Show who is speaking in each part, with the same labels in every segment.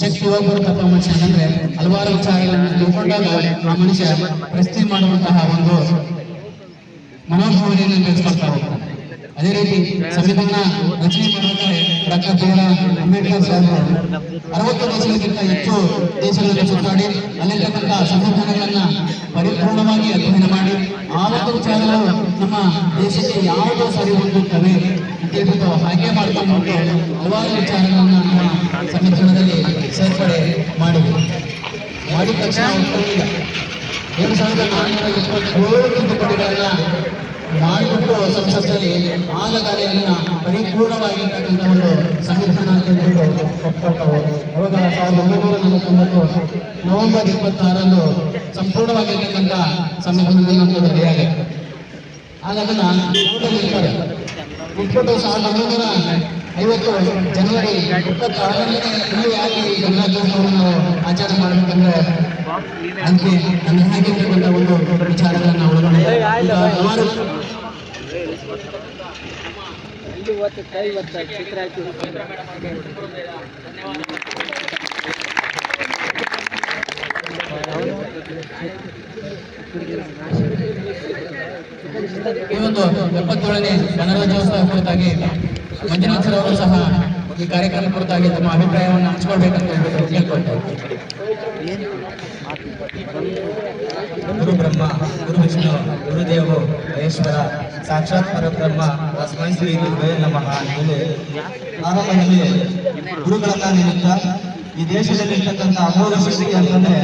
Speaker 1: ಶಕ್ತಿ ಒಬ್ಬರು ತಪ್ಪ ಮನುಷ್ಯ ಅಂದ್ರೆ ಹಲವಾರು ವಿಚಾರಗಳನ್ನು ತಿಳ್ಕೊಂಡಾಗ ಆ ಮನುಷ್ಯ ಪ್ರಶ್ನೆ ಮಾಡುವಂತಹ ಒಂದು ಮನೋಭಾವನೆಯನ್ನು ಬೆಳೆಸ್ಕೊಳ್ತಾ ಹೋಗ್ತಾರೆ ಅದೇ ರೀತಿ ಸಂವಿಧಾನ ರಚನೆ ಮಾಡಬೇಕಾದ್ರೆ ಡಾಕ್ಟರ್ ಬಿ ಆರ್ ಅಂಬೇಡ್ಕರ್ ಸಾಹೇಬರು ಅರವತ್ತು ದೇಶಗಳಿಗಿಂತ ಹೆಚ್ಚು ದೇಶಗಳನ್ನು ಸುತ್ತಾಡಿ ಅಲ್ಲಿರ್ತಕ್ಕಂತಹ ಸಂವಿಧಾನಗಳನ್ನ ಪರಿಪೂರ್ಣವಾಗಿ ಅಧ್ಯಯನ ಮಾಡಿ ಆ ಒಂದು ವಿಚಾರಗಳು ನಮ್ಮ ದೇಶಕ್ಕೆ ಯಾವುದು ಸರಿ ಹೊಂದುತ್ತವೆ ಅಂತ ಹೇಳ್ಬಿಟ್ಟು ಹಾಗೆ ಮಾಡ್ಕೊಂಡು ಹಲವಾರು ವಿಚಾರಗಳನ್ನು ನಮ್ಮ ಸಂವಿಧಾನದಲ್ಲಿ ಸೇರ್ಪಡೆ ಮಾಡಿದ್ವಿ ಮಾಡಿದ ತಕ್ಷಣ ಎರಡು ಸಾವಿರದ ನಾನ್ನೂರ ಇಪ್ಪತ್ತೇಳು ತಿದ್ದುಪಡಿಗಳನ್ನ ಮಾಡಿಬಿಟ್ಟು ಸಂಸತ್ತಲ್ಲಿ ಕಾರ್ಯಗಳನ್ನ ಪರಿಪೂರ್ಣವಾಗಿರ್ತಕ್ಕಂಥ ಒಂದು ಸಂವಿಧಾನ ಅಂತ ಹೇಳ್ಬಿಟ್ಟು ಅವಾಗ ಸಾವಿರದ ಒಂಬೈನೂರ ನಲವತ್ತೊಂಬತ್ತು ನವೆಂಬರ್ ಇಪ್ಪತ್ತಾರರಂದು ಸಂಪೂರ್ಣವಾಗಿರ್ತಕ್ಕಂಥ ಸಂಬಂಧವನ್ನು ರೆಡಿಯಾಗಿದೆ ಆಗ ಅದನ್ನ ನೋಡಲಿದ್ದಾರೆ ಇಪ್ಪತ್ತು ಸಾವಿರದ ಒಂಬೈನೂರ ಐವತ್ತು ಜನವರಿ ಇಪ್ಪತ್ತಾರನೇ ಆಗಿ ನಾವು ಆಚರಣೆ ಮಾಡಬೇಕಂದ್ರೆ ನನ್ನ ಹಾಗಿರ್ತಕ್ಕಂಥ ಒಂದು ವಿಚಾರಗಳನ್ನು ಒಳಗೊಂಡಿದೆ. ಹಲವಾರು
Speaker 2: ಇವತ್ತು ಕೈ ಇವತ್ತು ಚಿತ್ರ ಹಾಕಿ.
Speaker 1: ಈ ಒಂದು ಎಪ್ಪತ್ತೇಳನೇ ಗಣರಾಜ್ಯೋತ್ಸವ ಕುರಿತಾಗಿ ಮಂಜುನಾಥ್ ಸರ್ ಅವರು ಸಹ ಈ ಕಾರ್ಯಕ್ರಮ ಕುರಿತಾಗಿ ತಮ್ಮ ಅಭಿಪ್ರಾಯವನ್ನು ಹಂಚ್ಕೊಳ್ಬೇಕಂತ ಹೇಳ್ಬಿಟ್ಟು ಕೇಳ್ಕೊಳ್ತಾ ಇದ್ದೀನಿ.
Speaker 3: ಗುರು ಬ್ರಹ್ಮ, ಗುರು ವಿಷ್ಣು ಗುರುದೇವ ಮಹೇಶ್ವರ, ಸಾಕ್ಷಾತ್ ಪರಬ್ರಹ್ಮ, ತಸ್ಮೈ ನಮಃ ಆರಂಭದಲ್ಲಿ ಗುರುಗಳನ್ನ ನಿಮಿತ್ತ ಈ ದೇಶದಲ್ಲಿ ಇರ್ತಕ್ಕಂಥ ಅಮೋಘ ಸೃಷ್ಟಿಗೆ ಅಂತಂದ್ರೆ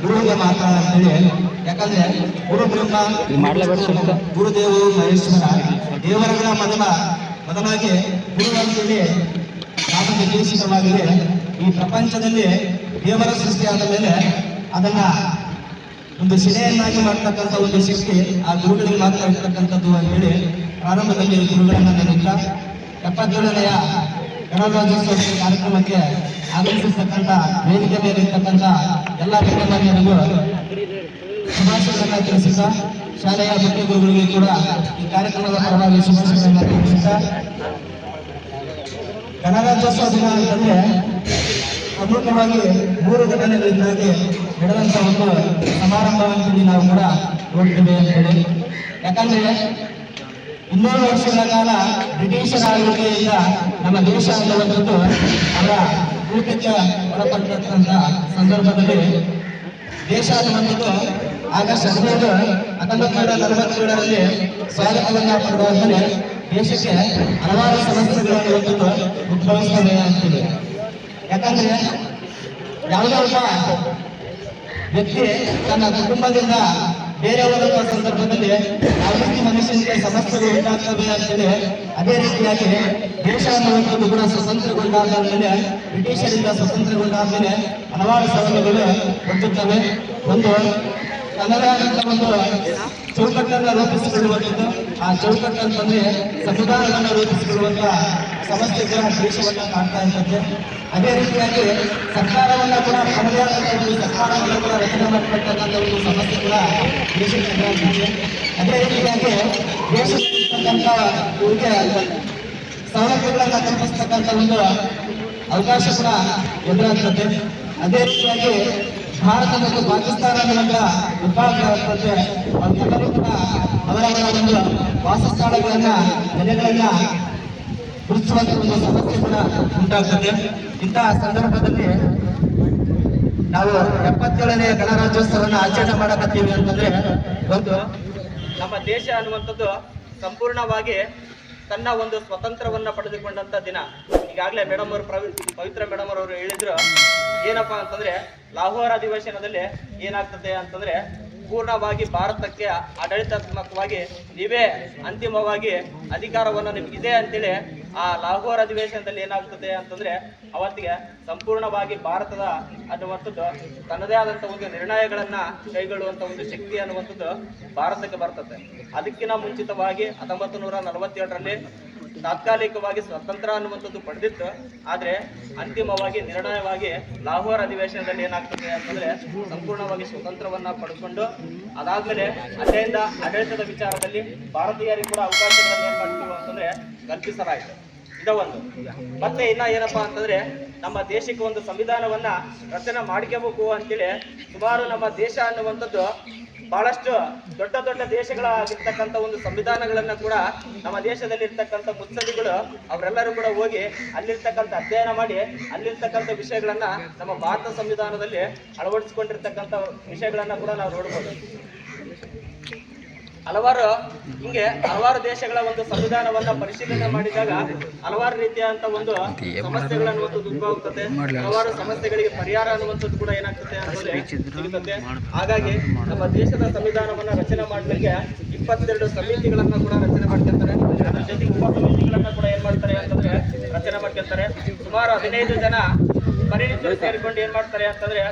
Speaker 3: ಗುರುವಿಗೆ ಮಾತ್ರ ಅಂತೇಳಿ ಯಾಕಂದ್ರೆ ಗುರು ಬ್ರಹ್ಮ ಗುರುದೇವ ಮಹೇಶ್ವರ ದೇವರಗಳ ಮೊದಲ ಮೊದಲಾಗಿ ಗುರು ಅಂತೇಳಿ ದೇಶಿತವಾಗಿದೆ ಈ ಪ್ರಪಂಚದಲ್ಲಿ ದೇವರ ಸೃಷ್ಟಿಯಾದ ಮೇಲೆ ಅದನ್ನ ಒಂದು ಶಿಲೆಯನ್ನಾಗಿ ಮಾಡ್ತಕ್ಕಂಥ ಒಂದು ಶಕ್ತಿ ಆ ಗುರುಗಳಿಗೆ ಮಾತ್ರ ಇರ್ತಕ್ಕಂಥದ್ದು ಅಂತ ಹೇಳಿ ಪ್ರಾರಂಭದಲ್ಲಿ ಗುರುಗಳನ್ನ ಎಪ್ಪತ್ತೇಳನೆಯ ಗಣರಾಜ್ಯೋತ್ಸವ ಕಾರ್ಯಕ್ರಮಕ್ಕೆ ಆಗಮಿಸಿರ್ತಕ್ಕಂಥ ವೇದಿಕೆ ಮೇಲೆ ಇರ್ತಕ್ಕಂಥ ಎಲ್ಲ ವಿದ್ಯಾರ್ಥಿಗಳಿಗೂ ಶುಭಾಶಯಗಳನ್ನ ತಿಳಿಸುತ್ತಾ, ಶಾಲೆಯ ಮುಖ್ಯ ಗುರುಗಳಿಗೆ ಕೂಡ ಈ ಕಾರ್ಯಕ್ರಮದ ಪರವಾಗಿ ಶುಭಾಶಯಗಳನ್ನ ತಿಳಿಸುತ್ತಾ, ಗಣರಾಜ್ಯೋತ್ಸವ ದಿನ ಅಂತಂದ್ರೆ ಪ್ರಮುಖವಾಗಿ ಮೂರು ಘಟನೆಗಳಿಂದಾಗಿ ನಡೆದಂತ ಒಂದು ಸಮಾರಂಭವಾಗಿ ನಾವು ಕೂಡ ನೋಡ್ತೇವೆ ಅಂತ ಹೇಳಿ. ಯಾಕಂದ್ರೆ ಇನ್ನೂರು ವರ್ಷಗಳ ಕಾಲ ಬ್ರಿಟಿಷರ ಆಳ್ವಿಕೆಯಿಂದ ನಮ್ಮ ದೇಶ ಅನ್ನುವಂಥದ್ದು ಅವರ ಊಟಕ್ಕೆ ಒಳಪಟ್ಟಿರ್ತಕ್ಕಂಥ ಸಂದರ್ಭದಲ್ಲಿ ದೇಶ ಅನ್ನುವಂಥದ್ದು ಆಗಸ್ಟ್ ಹದಿನೈದು ಹತ್ತೊಂಬತ್ತು ನೂರ ನಲವತ್ತೇಳರಲ್ಲಿ ಸ್ವಾಗತವನ್ನ ಪಡೆದಾದ್ಮೇಲೆ ದೇಶಕ್ಕೆ ಹಲವಾರು ಸಮಸ್ಯೆಗಳು ಅನ್ನುವಂಥದ್ದು ಉದ್ಭವಿಸ್ತವೆ ಅಂತಿದೆ ಯಾಕಂದ್ರೆ ಯಾವುದೋ ಒಬ್ಬ ವ್ಯಕ್ತಿ ತನ್ನ ಕುಟುಂಬದಿಂದ ಬೇರೆ ಹೋದಂತ ಸಂದರ್ಭದಲ್ಲಿ ಯಾವ ರೀತಿ ಮನುಷ್ಯನಿಗೆ ಸಮಸ್ಯೆಗಳು ಉಂಟಾಗ್ತವೆ ಅಂತೇಳಿ ಅದೇ ರೀತಿಯಾಗಿ ದೇಶ ಅನ್ನುವಂಥದ್ದು ಕೂಡ ಸ್ವತಂತ್ರಗೊಂಡಾದ್ಮೇಲೆ ಬ್ರಿಟಿಷರಿಂದ ಸ್ವತಂತ್ರಗೊಂಡಾದ ಮೇಲೆ ಹಲವಾರು ಸವಾಲುಗಳು ಹೊಂದುತ್ತವೆ ಒಂದು, ಕನ್ನಡ ಒಂದು ಚೌಕಟ್ಟನ್ನು ರೂಪಿಸಿಕೊಳ್ಳುವಂಥದ್ದು. ಆ ಚೌಕಟ್ಟಂತಂದ್ರೆ ಸಂವಿಧಾನವನ್ನು ರೂಪಿಸಿಕೊಳ್ಳುವಂತ ಸಮಸ್ಯೆ ಕೂಡ ದೇಶವನ್ನು ಕಾಣ್ತಾ ಇರ್ತದೆ ಅದೇ ರೀತಿಯಾಗಿ ಸರ್ಕಾರವನ್ನು ಕೂಡ ತನ್ನದೇ ಒಂದು ಸರ್ಕಾರವನ್ನು ಕೂಡ ರಚನೆ ಮಾಡತಕ್ಕಂಥ ಒಂದು ಸಮಸ್ಯೆ ಕೂಡ ದೇಶಕ್ಕೆ ಎದುರಾಗಿದೆ ಅದೇ ರೀತಿಯಾಗಿ ದೇಶದಲ್ಲಿರ್ತಕ್ಕಂಥ ಇವ್ರಿಗೆ ಸೌಲಭ್ಯಗಳನ್ನು ಕಲ್ಪಿಸ್ತಕ್ಕಂಥ ಒಂದು ಅವಕಾಶ ಕೂಡ ಎದುರಾಗ್ತದೆ. ಅದೇ ರೀತಿಯಾಗಿ ಭಾರತ ಮತ್ತು ಪಾಕಿಸ್ತಾನ ಮೂಲಕ ವಿಭಾಗ ಆಗ್ತದೆ ಅವರೆಲ್ಲರೂ ಕೂಡ ಅವರವರ ಒಂದು ವಾಸಸ್ಥಳಗಳನ್ನ, ನೆಲೆಗಳನ್ನ ಗುರುತಿಸುವಂತ ಒಂದು ಸಮಸ್ಯೆ ಕೂಡ ಉಂಟಾಗ್ತದೆ. ಇಂತಹ ಸಂದರ್ಭದಲ್ಲಿ ನಾವು ಎಪ್ಪತ್ತೇಳನೇ ಗಣರಾಜ್ಯೋತ್ಸವವನ್ನು ಆಚರಣೆ ಮಾಡಕತ್ತೀವಿ ಅಂತಂದ್ರೆ ಒಂದು
Speaker 4: ನಮ್ಮ ದೇಶ ಅನ್ನುವಂಥದ್ದು ಸಂಪೂರ್ಣವಾಗಿ ತನ್ನ ಒಂದು ಸ್ವತಂತ್ರವನ್ನ ಪಡೆದುಕೊಂಡಂತ ದಿನ. ಈಗಾಗಲೇ ಮೇಡಮ್ ಅವರು ಪವಿತ್ರ ಮೇಡಮ್ ಅವರು ಹೇಳಿದ್ರು, ಏನಪ್ಪಾ ಅಂತಂದ್ರೆ ಲಾಹೋರ್ ಅಧಿವೇಶನದಲ್ಲಿ ಏನಾಗ್ತದೆ ಅಂತಂದ್ರೆ ಪೂರ್ಣವಾಗಿ ಭಾರತಕ್ಕೆ ಆಡಳಿತಾತ್ಮಕವಾಗಿ ನೀವೇ ಅಂತಿಮವಾಗಿ ಅಧಿಕಾರವನ್ನು ನಿಮಗಿದೆ ಅಂತೇಳಿ ಆ ಲಾಹೋರ್ ಅಧಿವೇಶನದಲ್ಲಿ ಏನಾಗ್ತದೆ ಅಂತಂದ್ರೆ ಅವತ್ತಿಗೆ ಸಂಪೂರ್ಣವಾಗಿ ಭಾರತದ ಅನ್ನುವಂಥದ್ದು, ತನ್ನದೇ ಆದಂಥ ಒಂದು ನಿರ್ಣಯಗಳನ್ನ ಕೈಗೊಳ್ಳುವಂತ ಒಂದು ಶಕ್ತಿ ಅನ್ನುವಂಥದ್ದು ಭಾರತಕ್ಕೆ ಬರ್ತದೆ. ಅದಕ್ಕಿಂತ ಮುಂಚಿತವಾಗಿ ಹತ್ತೊಂಬತ್ತು ನೂರ ನಲವತ್ತೇಳರಲ್ಲಿ ತಾತ್ಕಾಲಿಕವಾಗಿ ಸ್ವತಂತ್ರ ಅನ್ನುವಂಥದ್ದು ಪಡೆದಿತ್ತು. ಆದರೆ ಅಂತಿಮವಾಗಿ, ನಿರ್ಣಯವಾಗಿ ಲಾಹೋರ್ ಅಧಿವೇಶನದಲ್ಲಿ ಏನಾಗ್ತದೆ ಅಂತಂದ್ರೆ ಸಂಪೂರ್ಣವಾಗಿ ಸ್ವತಂತ್ರವನ್ನ ಪಡ್ಕೊಂಡು ಅದಾದ್ಮೇಲೆ ಅಲ್ಲಿಂದ ಆಡಳಿತದ ವಿಚಾರದಲ್ಲಿ ಭಾರತೀಯರಿಗೆ ಕೂಡ ಅವಕಾಶಗಳನ್ನು ಏನ್ ಮಾಡ್ತೀವಿ ಅಂತಂದ್ರೆ ಕಲ್ಪಿಸಲಾಯಿತು. ಇದ ಒಂದು. ಮತ್ತೆ ಇನ್ನ ಏನಪ್ಪಾ ಅಂತಂದ್ರೆ
Speaker 3: ನಮ್ಮ ದೇಶಕ್ಕೆ ಒಂದು ಸಂವಿಧಾನವನ್ನ ರಚನೆ ಮಾಡ್ಕೋಬೇಕು ಅಂತೇಳಿ ಸುಮಾರು ನಮ್ಮ ದೇಶ ಅನ್ನುವಂಥದ್ದು ಬಹಳಷ್ಟು ದೊಡ್ಡ ದೊಡ್ಡ ದೇಶಗಳಾಗಿರ್ತಕ್ಕಂಥ ಒಂದು ಸಂವಿಧಾನಗಳನ್ನ ಕೂಡ ನಮ್ಮ ದೇಶದಲ್ಲಿ ಇರ್ತಕ್ಕಂಥ ಮುತ್ಸದಿಗಳು ಅವರೆಲ್ಲರೂ ಕೂಡ ಹೋಗಿ ಅಲ್ಲಿರ್ತಕ್ಕಂಥ ಅಧ್ಯಯನ ಮಾಡಿ, ಅಲ್ಲಿರ್ತಕ್ಕಂಥ ವಿಷಯಗಳನ್ನ ನಮ್ಮ ಭಾರತ ಸಂವಿಧಾನದಲ್ಲಿ ಅಳವಡಿಸಿಕೊಂಡಿರ್ತಕ್ಕಂಥ ವಿಷಯಗಳನ್ನ ಕೂಡ ನಾವು ನೋಡ್ಬೋದು. ಹಲವಾರು ಹಿಂಗೆ ಹಲವಾರು ದೇಶಗಳ ಒಂದು ಸಂವಿಧಾನವನ್ನ ಪರಿಶೀಲನೆ ಮಾಡಿದಾಗ ಹಲವಾರು ರೀತಿಯಾದಂತ ಒಂದು ಸಮಸ್ಯೆಗಳು ಅನ್ನುವಂಥದ್ದು ಉದ್ಭವ ಆಗ್ತದೆ ಹಲವಾರು ಸಮಸ್ಯೆಗಳಿಗೆ ಪರಿಹಾರ ಅನ್ನುವಂಥದ್ದು ಕೂಡ ಏನಾಗ್ತದೆ ಅಂತಂದ್ರೆ ಸಿಗುತ್ತದೆ. ಹಾಗಾಗಿ ನಮ್ಮ ದೇಶದ ಸಂವಿಧಾನವನ್ನ ರಚನೆ ಮಾಡಲಿಕ್ಕೆ ಇಪ್ಪತ್ತೆರಡು ಸಮಿತಿಗಳನ್ನ ಕೂಡ ರಚನೆ ಮಾಡ್ಕೊಂತಾರೆ ಅದ್ರ ಜೊತೆ ಉಪ ಸಮಿತಿಗಳನ್ನ ಕೂಡ ಏನ್ ಮಾಡ್ತಾರೆ ಅಂತಂದ್ರೆ ರಚನೆ ಮಾಡ್ಕೊಂತಾರೆ ಸುಮಾರು ಹದಿನೈದು ಜನ ಪರಿಣಿತರು ಸೇರಿಕೊಂಡು ಏನ್ ಮಾಡ್ತಾರೆ ಅಂತಂದ್ರೆ